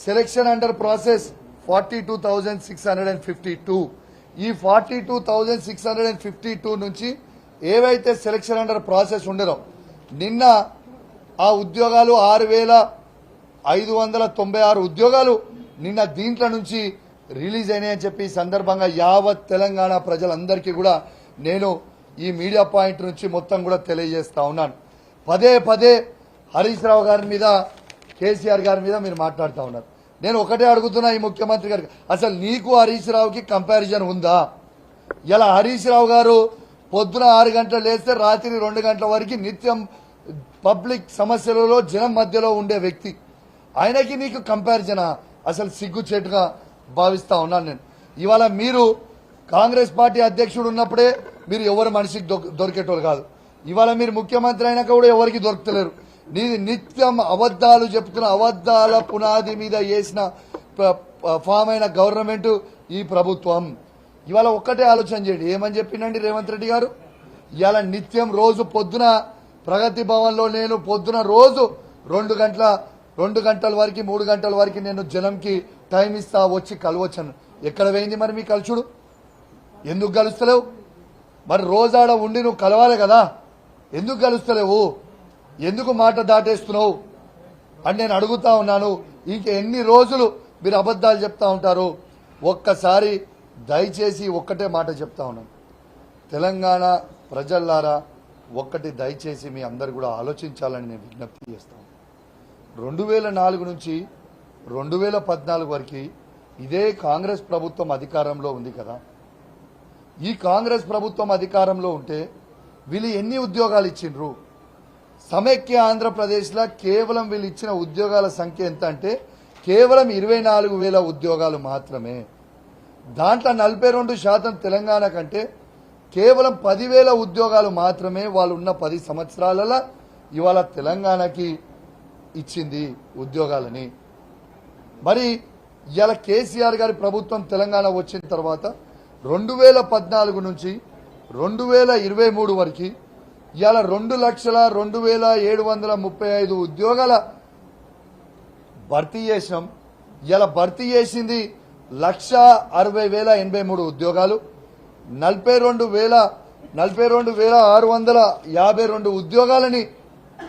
Selection under process forty two thousand six hundred and fifty two ఈ forty two thousand six hundred and fifty two నుంచి ఏవైతే selection under process ఉండరో నిన్న ఆ ఉద్యోగాలు ఆరు వేల ఐదు వందల తొంభై ఆరు ఉద్యోగాలు నిన్న దీంట్లో నుంచి రిలీజ్ అయినాయని చెప్పి ఈ సందర్భంగా యావత్ తెలంగాణ ప్రజలందరికీ కూడా నేను ఈ మీడియా పాయింట్ నుంచి మొత్తం కూడా తెలియజేస్తా ఉన్నాను. పదే పదే హరీష్ రావు గారి మీద కేసీఆర్ గారి మీద మీరు మాట్లాడుతూ ఉన్నారు. నేను ఒకటే అడుగుతున్నా ఈ ముఖ్యమంత్రి గారికి. అసలు నీకు హరీష్ రావుకి కంపారిజన్ ఉందా? ఇలా హరీష్ రావు గారు పొద్దున ఆరు గంటలు లేస్తే రాత్రి రెండు గంటల వరకు నిత్యం పబ్లిక్ సమస్యలలో జనం మధ్యలో ఉండే వ్యక్తి. ఆయనకి నీకు కంపారిజనా అసలు సిగ్గు చెట్టుగా భావిస్తా ఉన్నాను నేను. ఇవాళ మీరు కాంగ్రెస్ పార్టీ అధ్యక్షుడు ఉన్నప్పుడే మీరు ఎవరు మనిషికి దొరికేటోళ్ళు కాదు. ఇవాళ మీరు ముఖ్యమంత్రి అయినాక కూడా ఎవరికి దొరుకుతలేరు. నీ నిత్యం అబద్ధాలు చెప్తున్న అబద్ధాల పునాది మీద వేసిన ప- ఫామ్ అయిన గవర్నమెంట్ ఈ ప్రభుత్వం. ఇవాళ ఒక్కటే ఆలోచన చేయండి. ఏమని చెప్పిండండి రేవంత్ రెడ్డి గారు? ఇవాళ నిత్యం రోజు పొద్దున ప్రగతి భవన్లో నేను పొద్దున రోజు రెండు గంటల రెండు గంటల వరకు మూడు గంటల వరకు నేను జనంకి టైం ఇస్తా వచ్చి కలవచ్చాను. ఎక్కడ పోయింది మరి మీ కలుచుడు? ఎందుకు కలుస్తలేవు? మరి రోజాడ ఉండి నువ్వు కలవాలి కదా. ఎందుకు కలుస్తలేవు? ఎందుకు మాట దాటేస్తున్నావు? అని నేను అడుగుతా ఉన్నాను. ఇంక ఎన్ని రోజులు మీరు అబద్ధాలు చెప్తా ఉంటారు? ఒక్కసారి దయచేసి ఒక్కటే మాట చెప్తా ఉన్నాను. తెలంగాణ ప్రజల్లారా ఒక్కటి దయచేసి మీ అందరు కూడా ఆలోచించాలని నేను విజ్ఞప్తి చేస్తాను రెండు వేల నాలుగు నుంచి రెండు వేల పద్నాలుగు వరకు ఇదే కాంగ్రెస్ ప్రభుత్వం అధికారంలో ఉంది కదా. ఈ కాంగ్రెస్ ప్రభుత్వం అధికారంలో ఉంటే వీళ్ళు ఎన్ని ఉద్యోగాలు ఇచ్చిండ్రు? సమైక్య ఆంధ్రప్రదేశ్లో కేవలం వీళ్ళు ఇచ్చిన ఉద్యోగాల సంఖ్య ఎంత అంటే కేవలం ఇరవై నాలుగు వేల ఉద్యోగాలు మాత్రమే. దాంట్లో నలభై రెండు శాతం తెలంగాణ కంటే కేవలం పదివేల ఉద్యోగాలు మాత్రమే వాళ్ళు ఉన్న పది సంవత్సరాలలో ఇవాళ తెలంగాణకి ఇచ్చింది ఉద్యోగాలని. మరి ఇవాళ కేసీఆర్ గారి ప్రభుత్వం తెలంగాణ వచ్చిన తర్వాత రెండు వేల పద్నాలుగు నుంచి రెండు వేల ఇరవై మూడు వరకు ఇవాళ రెండు లక్షల రెండు వేల ఏడు వందల ముప్పై ఐదు ఉద్యోగాల భర్తీ చేసినాం. ఇలా భర్తీ చేసింది లక్ష అరవై వేల ఎనభై మూడు ఉద్యోగాలు నలభై రెండు వేల నలభై రెండు వేల ఆరు వందల యాభై రెండు ఉద్యోగాలని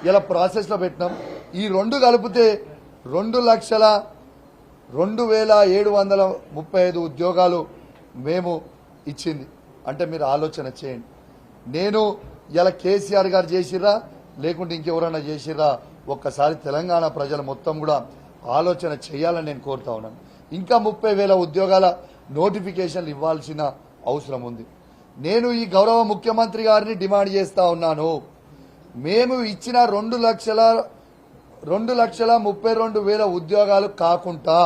ఇలా ప్రాసెస్లో పెట్టినాం. ఈ రెండు కలిపితే రెండు లక్షల రెండు వేల ఏడు వందల ముప్పై ఐదు ఉద్యోగాలు మేము ఇచ్చింది. అంటే మీరు ఆలోచన చేయండి. నేను ఇలా కేసీఆర్ గారు చేసిర్రా? లేకుంటే ఇంకెవరైనా చేసిర్రా? ఒక్కసారి తెలంగాణ ప్రజలు మొత్తం కూడా ఆలోచన చేయాలని నేను కోరుతా ఉన్నాను. ఇంకా ముప్పై వేల ఉద్యోగాల నోటిఫికేషన్లు ఇవ్వాల్సిన అవసరం ఉంది. నేను ఈ గౌరవ ముఖ్యమంత్రి గారిని డిమాండ్ చేస్తా ఉన్నాను. మేము ఇచ్చిన రెండు లక్షల రెండు లక్షల ముప్పై రెండు వేల ఉద్యోగాలు కాకుండా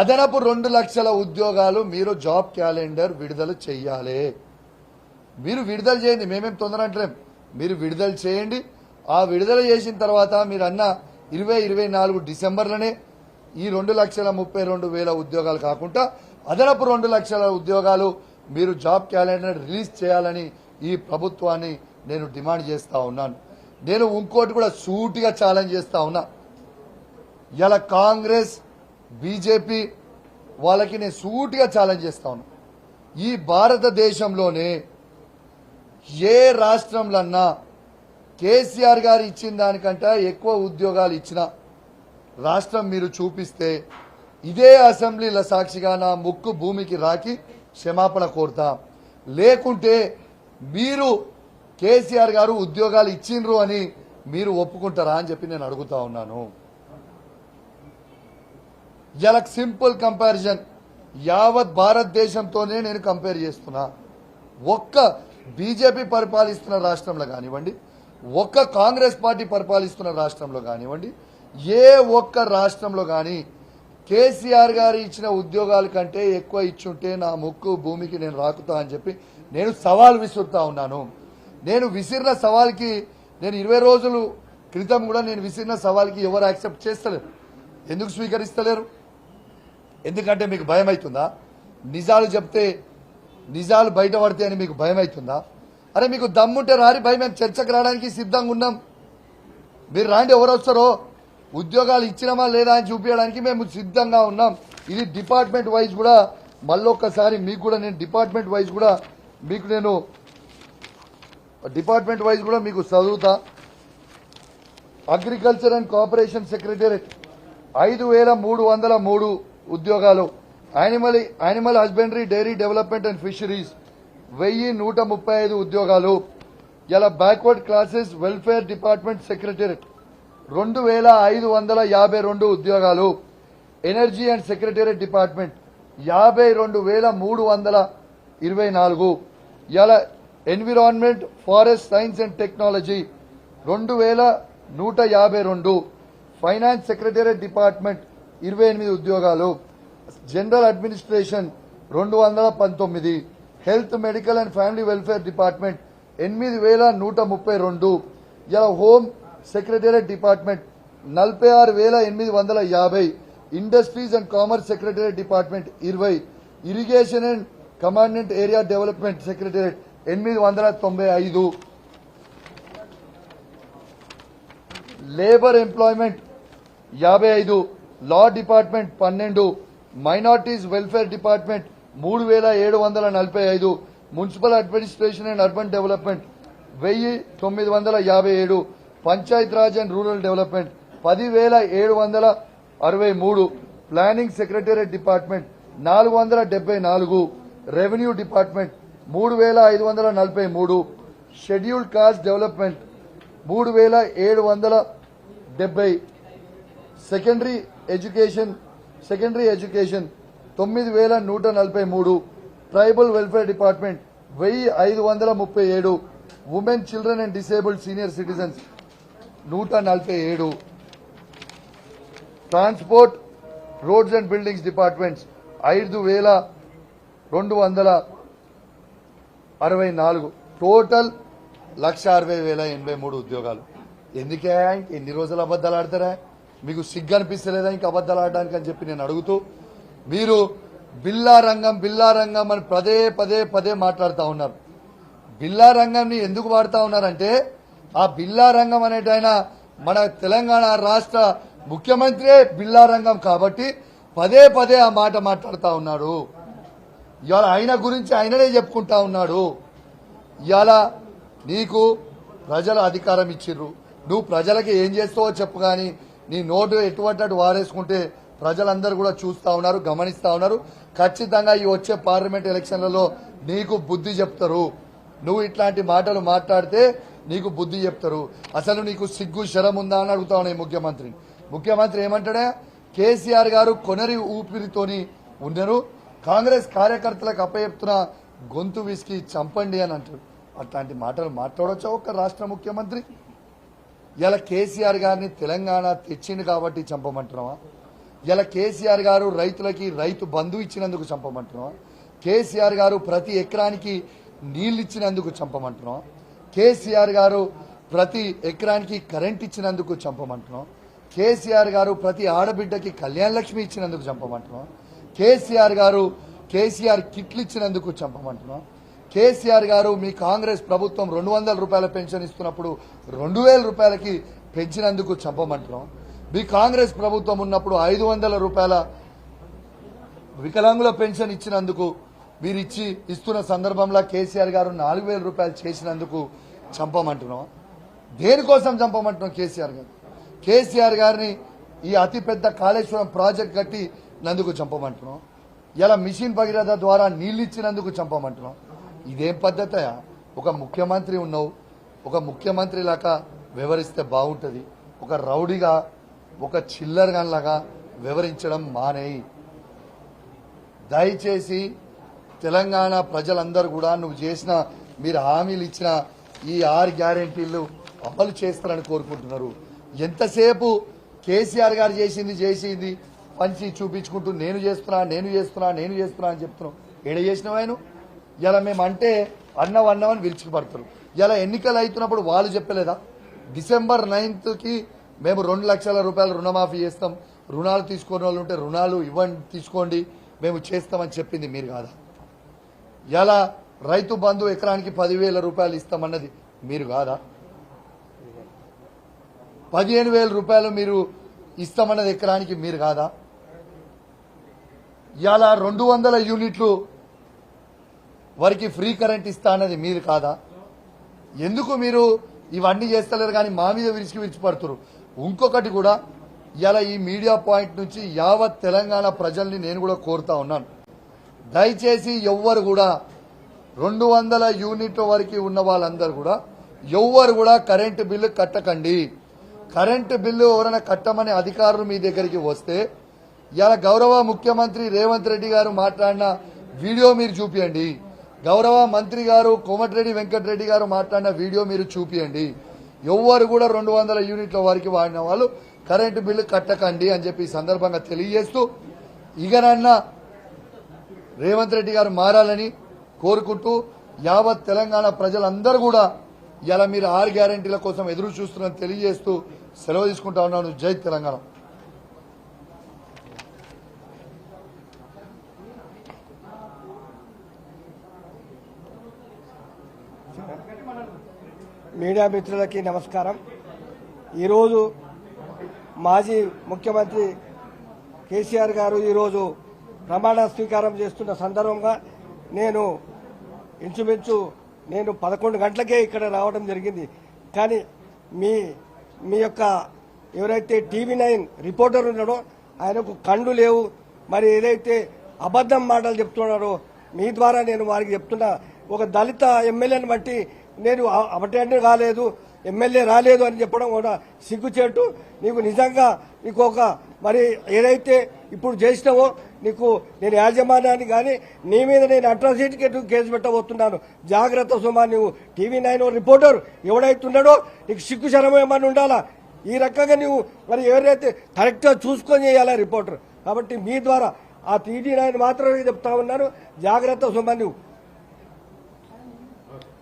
అదనపు రెండు లక్షల ఉద్యోగాలు మీరు జాబ్ క్యాలెండర్ విడుదల చెయ్యాలి మీరు విడుదల చేయండి మేమేం తొందర అంటలేం. మీరు విడుదల చేయండి. ఆ విడుదల చేసిన తర్వాత మీరు అన్న ఇరవై ఇరవై నాలుగు డిసెంబర్లోనే ఈ రెండు లక్షల ముప్పై రెండు వేల ఉద్యోగాలు కాకుండా అదనపు రెండు లక్షల ఉద్యోగాలు మీరు జాబ్ క్యాలెండర్ రిలీజ్ చేయాలని ఈ ప్రభుత్వాన్ని నేను డిమాండ్ చేస్తా ఉన్నాను. నేను ఇంకోటి కూడా సూటిగా ఛాలెంజ్ చేస్తా ఉన్నా. ఇలా కాంగ్రెస్ బీజేపీ వాళ్ళకి నేను సూటిగా ఛాలెంజ్ చేస్తా ఉన్నా. ఈ భారతదేశంలోనే ఏ రాష్ట్రంలన్నా కేసీఆర్ గారు ఇచ్చిన దానికంటే ఎక్కువ ఉద్యోగాలు ఇచ్చిన రాష్ట్రం మీరు చూపిస్తే ఇదే అసెంబ్లీల సాక్షిగా నా ముక్కు భూమికి రాకి క్షమాపణ కోరుతా. లేకుంటే మీరు కేసీఆర్ గారు ఉద్యోగాలు ఇచ్చిండ్రు అని మీరు ఒప్పుకుంటారా అని చెప్పి నేను అడుగుతా ఉన్నాను. ఇలా సింపుల్ కంపారిజన్ యావత్ భారతదేశంతోనే నేను కంపేర్ చేస్తున్నా. ఒక్క బీజేపీ పరిపాలిస్తున్న రాష్ట్రంలో కానివ్వండి ఒక్క కాంగ్రెస్ పార్టీ పరిపాలిస్తున్న రాష్ట్రంలో కానివ్వండి ఏ ఒక్క రాష్ట్రంలో కానీ కేసీఆర్ గారు ఇచ్చిన ఉద్యోగాల కంటే ఎక్కువ ఇచ్చుంటే నా ముక్కు భూమికి నేను రాకుతా అని చెప్పి నేను సవాల్ విసురుతా ఉన్నాను. నేను విసిరిన సవాల్కి నేను ఇరవై రోజులు క్రితం కూడా నేను విసిరిన సవాల్కి ఎవరు యాక్సెప్ట్ చేస్తలేరు. ఎందుకు స్వీకరిస్తలేరు? ఎందుకంటే మీకు భయం అవుతుందా నిజాలు చెప్తే నిజాలు బయటపడితే అని మీకు భయం అవుతుందా అరే మీకు దమ్ముంటే రారి భయం మేము చర్చకు రావడానికి సిద్ధంగా ఉన్నాం. మీరు రాండి ఎవరు వస్తారో? ఉద్యోగాలు ఇచ్చినామా లేదా అని చూపించడానికి మేము సిద్ధంగా ఉన్నాం. ఇది డిపార్ట్మెంట్ వైజ్ కూడా మళ్ళొక్కసారి మీకు కూడా నేను డిపార్ట్మెంట్ వైజ్ కూడా మీకు నేను డిపార్ట్మెంట్ వైజ్ కూడా మీకు చదువుతా. అగ్రికల్చర్ అండ్ కోఆపరేషన్ సెక్రటరీ ఐదు వేల మూడు వందల మూడు ఉద్యోగాలు. Animal animal husbandry dairy development and fisheries వెయ్యి నూట ముప్పై ఐదు ఉద్యోగాలు. ఇలా backward classes welfare department secretary రెండు వేల ఐదు వందల యాభై రెండు ఉద్యోగాలు. ఎనర్జీ అండ్ సెక్రటరీ డిపార్ట్మెంట్ యాభై రెండు వేల మూడు వందల ఇరవై నాలుగు. ఇలా environment forest science and technology రెండు వేల నూట యాభై రెండు. ఫైనాన్స్ సెక్రటరీ డిపార్ట్మెంట్ ఇరవై ఎనిమిది ఉద్యోగాలు. జనరల్ అడ్మినిస్ట్రేషన్ రెండు వందల పంతొమ్మిది health medical and family welfare department ఎనిమిది వేల నూట ముప్పై రెండు ఇలా హోమ్ సెక్రటేరియట్ డిపార్ట్మెంట్ నలభై ఆరు వేల ఎనిమిది వందల యాభై industries and commerce secretariat department ఇరవై irrigation and commandant area development secretariat ఎనిమిది వందల తొంభై ఐదు. లేబర్ ఎంప్లాయ్మెంట్ యాభై ఐదు లా డిపార్ట్మెంట్ పన్నెండు మైనార్టీస్ వెల్ఫేర్ డిపార్ట్మెంట్ మూడు వేల ఏడు వందల నలభై ఐదు municipal administration and urban development వెయ్యి తొమ్మిది వందల యాభై ఏడు panchayat raj and rural development పదివేల ఏడు వందల అరవై మూడు ప్లానింగ్ సెక్రటేరియట్ డిపార్ట్మెంట్ నాలుగు వందల డెబ్బై నాలుగు రెవెన్యూ డిపార్ట్మెంట్ మూడు వేల ఐదు వందల నలభై మూడు షెడ్యూల్డ్ కాస్ట్ డెవలప్మెంట్ మూడు వేల ఏడు వందల డెబ్బై సెకండరీ ఎడ్యుకేషన్ సెకండరీ ఎడ్యుకేషన్ తొమ్మిది వేల నూట నలభై మూడు. ట్రైబల్ వెల్ఫేర్ డిపార్ట్మెంట్ వెయ్యి ఐదు వందల ముప్పై ఏడు. Women children and disabled senior citizens నూట నలభై ఏడు. Transport roads and buildings departments ఐదు వేల రెండు వందల అరవై నాలుగు. టోటల్ లక్ష అరవై వేల ఎనభై మూడు ఉద్యోగాలు. ఎందుకే ఎన్ని రోజులు అబద్దాలు ఆడతారా? మీకు సిగ్గు అనిపిస్తలేదా ఇంకా అబద్ధాలు ఆడడానికి అని చెప్పి నేను అడుగుతూ మీరు బిల్లా రంగం బిల్లా రంగం అని పదే పదే పదే మాట్లాడుతూ ఉన్నారు. బిల్లా రంగంని ఎందుకు వాడుతూ ఉన్నారంటే ఆ బిల్లా రంగం అనేటైన మన తెలంగాణ రాష్ట్ర ముఖ్యమంత్రే బిల్లా రంగం కాబట్టి పదే పదే ఆ మాట మాట్లాడుతూ ఉన్నాడు. ఇవాళ ఆయన గురించి ఆయననే చెప్పుకుంటా ఉన్నాడు. ఇవాళ నీకు ప్రజల అధికారం ఇచ్చిర్రు. నువ్వు ప్రజలకి ఏం చేస్తావో చెప్పు కానీ నీ నోటు ఎటువంటి అటు వారేసుకుంటే ప్రజలందరూ కూడా చూస్తా ఉన్నారు గమనిస్తా ఉన్నారు. ఖచ్చితంగా ఈ వచ్చే పార్లమెంట్ ఎలక్షన్లలో నీకు బుద్ధి చెప్తారు. నువ్వు ఇట్లాంటి మాటలు మాట్లాడితే నీకు బుద్ధి చెప్తారు. అసలు నీకు సిగ్గు శరం ఉందా అని అడుగుతా ఉన్నాయి ముఖ్యమంత్రి. ముఖ్యమంత్రి ఏమంటాడే? కేసీఆర్ గారు కొనరి ఊపిరితోని ఉన్నారు కాంగ్రెస్ కార్యకర్తలకు అప్పచెప్తున్న గొంతు విసికి చంపండి అని అంటారు. అట్లాంటి మాటలు మాట్లాడొచ్చా ఒక రాష్ట్ర ముఖ్యమంత్రి? ఇలా కేసీఆర్ గారిని తెలంగాణ తెచ్చింది కాబట్టి చంపమంటున్నావా? ఇలా కేసీఆర్ గారు రైతులకి రైతు బంధు ఇచ్చినందుకు చంపమంటున్నావా? కేసీఆర్ గారు ప్రతి ఎకరానికి నీళ్ళు ఇచ్చినందుకు చంపమంటున్నాం కేసీఆర్ గారు ప్రతి ఎకరానికి కరెంట్ ఇచ్చినందుకు చంపమంటున్నాం కేసీఆర్ గారు ప్రతి ఆడబిడ్డకి కళ్యాణ లక్ష్మి ఇచ్చినందుకు చంపమంటున్నాం కేసీఆర్ గారు కేసీఆర్ కిట్లు ఇచ్చినందుకు చంపమంటున్నాం కేసీఆర్ గారు మీ కాంగ్రెస్ ప్రభుత్వం రెండు వందల రూపాయల పెన్షన్ ఇస్తున్నప్పుడు రెండు వేల రూపాయలకి పెంచినందుకు చంపమంటున్నాం. మీ కాంగ్రెస్ ప్రభుత్వం ఉన్నప్పుడు ఐదు వందల రూపాయల వికలాంగుల పెన్షన్ ఇచ్చినందుకు మీరు ఇచ్చి ఇస్తున్న సందర్భంలో కేసీఆర్ గారు నాలుగు వేల రూపాయలు చేసినందుకు చంపమంటున్నాం. దేనికోసం చంపమంటున్నాం కేసీఆర్ గారు? కేసీఆర్ గారిని ఈ అతిపెద్ద కాళేశ్వరం ప్రాజెక్ట్ కట్టి నందుకు చంపమంటున్నాం. ఇలా మిషన్ భగీరథ ద్వారా నీళ్ళు ఇచ్చినందుకు చంపమంటున్నాం. ఇదేం పద్ధత. ఒక ముఖ్యమంత్రి ఉన్నావు ఒక ముఖ్యమంత్రి లాగా వివరిస్తే బాగుంటుంది. ఒక రౌడీగా ఒక చిల్లర్ వివరించడం మానేయి. దయచేసి తెలంగాణ ప్రజలందరూ కూడా నువ్వు చేసిన మీరు హామీలు ఇచ్చిన ఈ ఆరు గ్యారెంటీలు అమలు చేస్తారని కోరుకుంటున్నారు. ఎంతసేపు కేసీఆర్ గారు చేసింది చేసింది పంచి చూపించుకుంటూ నేను చేస్తున్నా నేను చేస్తున్నా నేను చేస్తున్నా అని చెప్తున్నావు. ఏడ చేసినావు ఆయన? ఇలా మేము అంటే అన్నం అన్నం అని విరుచుకుపడతారు ఇలా ఎన్నికలు అవుతున్నప్పుడు వాళ్ళు చెప్పలేదా? డిసెంబర్ నైన్త్కి మేము రెండు లక్షల రూపాయలు రుణమాఫీ చేస్తాం. రుణాలు తీసుకునే వాళ్ళు ఉంటే రుణాలు ఇవ్వండి తీసుకోండి మేము చేస్తామని చెప్పింది మీరు కాదా? ఎలా రైతు బంధు ఎకరానికి పదివేల రూపాయలు ఇస్తామన్నది మీరు కాదా? పదిహేను వేల రూపాయలు మీరు ఇస్తామన్నది ఎకరానికి మీరు కాదా? ఇలా రెండు వందల యూనిట్లు వారికి ఫ్రీ కరెంట్ ఇస్తా అన్నది మీరు కాదా? ఎందుకు మీరు ఇవన్నీ చేస్తలేరు కానీ మా మీద విరిచి విరిచిపడుతురు ఇంకొకటి కూడా ఇలా ఈ మీడియా పాయింట్ నుంచి యావత్ తెలంగాణ ప్రజల్ని నేను కూడా కోరుతా ఉన్నాను. దయచేసి ఎవ్వరు కూడా రెండు వందల యూనిట్ల వరకు ఉన్న వాళ్ళందరూ కూడా ఎవ్వరు కూడా కరెంటు బిల్లు కట్టకండి. కరెంటు బిల్లు ఎవరైనా కట్టమని అధికారులు మీ దగ్గరికి వస్తే ఇలా గౌరవ ముఖ్యమంత్రి రేవంత్ రెడ్డి గారు మాట్లాడిన వీడియో మీరు చూపియండి. గౌరవ మంత్రి గారు కోమటిరెడ్డి వెంకటరెడ్డి గారు మాట్లాడిన వీడియో మీరు చూపియండి. ఎవ్వరు కూడా రెండు వందల యూనిట్ల వారికి వాడిన వాళ్ళు కరెంటు బిల్లు కట్టకండి అని చెప్పి ఈ సందర్భంగా తెలియజేస్తూ ఇకనన్నా రేవంత్ రెడ్డి గారు మారాలని కోరుకుంటూ యావత్ తెలంగాణ ప్రజలందరూ కూడా ఇలా మీరు ఆరు గ్యారంటీల కోసం ఎదురు చూస్తున్నారని తెలియజేస్తూ సెలవు తీసుకుంటా ఉన్నాను. జై తెలంగాణ. మీడియా మిత్రులకి నమస్కారం. ఈరోజు మాజీ ముఖ్యమంత్రి కేసీఆర్ గారు ఈరోజు ప్రమాణ స్వీకారం చేస్తున్న సందర్భంగా నేను ఇంచుమించు నేను పదకొండు గంటలకే ఇక్కడ రావడం జరిగింది. కానీ మీ మీ యొక్క ఎవరైతే టీవీ నైన్ రిపోర్టర్ ఉన్నాడో ఆయనకు కండ్లు లేవు. మరి ఏదైతే అబద్ధం మాటలు చెప్తున్నారో మీ ద్వారా నేను వారికి చెప్తున్నా ఒక దళిత ఎమ్మెల్యేని బట్టి నేను అబటెండ్ కాలేదు ఎమ్మెల్యే రాలేదు అని చెప్పడం కూడా సిగ్గుచేటు. నీకు నిజంగా నీకు ఒక మరి ఏదైతే ఇప్పుడు చేసినావో నీకు నేను యాజమాన్యాన్ని కానీ నీ మీద నేను అట్రాసిటీ కేసు పెట్టబోతున్నాను. జాగ్రత్త సుమా నువ్వు టీవీ నైన్ రిపోర్టర్ ఎవడైతే ఉన్నాడో నీకు సిగ్గు శరం ఏమని ఉండాలా? ఈ రకంగా నువ్వు మరి ఎవరైతే కరెక్ట్గా చూసుకొని చేయాలా రిపోర్టర్? కాబట్టి మీ ద్వారా ఆ టీవీ నైన్ మాత్రమే చెప్తా ఉన్నాను. జాగ్రత్త సుమా నువ్వు